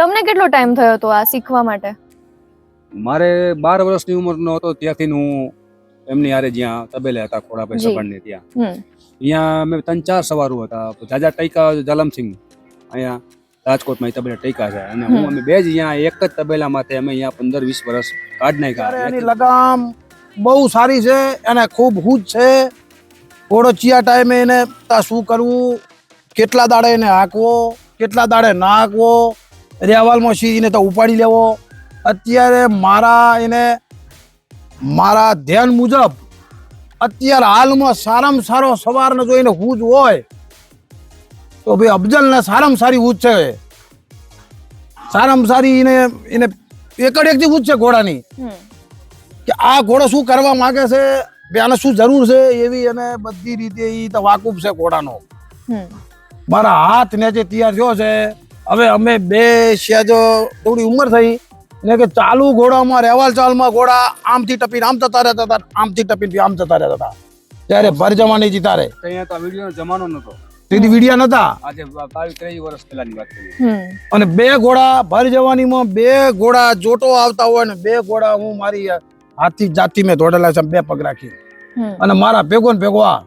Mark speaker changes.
Speaker 1: તમને કેટલો ટાઈમ થયો હતો આ શીખવા માટે?
Speaker 2: મારે બાર વર્ષની ઉંમરનો હતો ત્યાંથી હું એમની હારે જ્યાં તબેલે હતા ખોડાભાઈ
Speaker 1: જી.
Speaker 2: સભાણને ત્યાં. અહીંયા અમે ત્રણ ચાર સવારો હતા. જાજા ટૈકા જલમસિંહ અહીંયા રાજકોટમાં એ તબેલા ટૈકા છે. અને હું અમે બે જ અહીંયા એક જ તબેલા માટે અમે અહીંયા પંદર વીસ વર્ષ કાઢ
Speaker 3: નાખ્યા. એની લગામ બહુ સારી છે અને ખૂબ હુજ છે. ઘોડો ચિયા ટાઈમે એને શું કરવું કેટલા દાડે એને હાંકવો કેટલા દાડે ના હાંકવો રેવાલમાં સીધીને તો ઉપાડી લેવો. અત્યારે મારા એને મારા ધ્યાન મુજબ અત્યારે હાલમાં સારામાં સારો સવારનો જો એને હુજ હોય તો ભાઈ અફજલને સારામાં સારી હુજ છે. સારામાં સારી એને એને એકડ એકથી હુજ છે ઘોડાની. કે આ ઘોડો શું કરવા માંગે છે? આને શું જરૂર છે? એવી અને બધી રીતે એ તો વાકુફ છે ઘોડાનો. મારા હાથ નેચે તૈયાર થયો છે હવે અમે બે સેજો થોડી ઉંમર થઈ ને કે ચાલુ ઘોડામાં રહેવાલ ચાલમાં ઘોડા આમથી ટપીને આમ જતા રહેતા હતા આમથી ટપીને આમ જતા રહેતા હતા. ત્યારે ભર જમાની જીતા રહે
Speaker 2: અહીંયા તો આ જમાનો નતો
Speaker 3: તેથી વિડિયા નતા.
Speaker 2: આજે બાવીસ ત્રેવીસ વર્ષ પહેલાની વાત કરીએ.
Speaker 3: અને બે ઘોડા ભર જવાનીમાં બે ઘોડા જોટો આવતા હોય ને બે ઘોડા હું મારી હાથી જાતિ મેં દોડેલા છે બે પગ રાખી અને મારા ભેગો ને ભેગો આ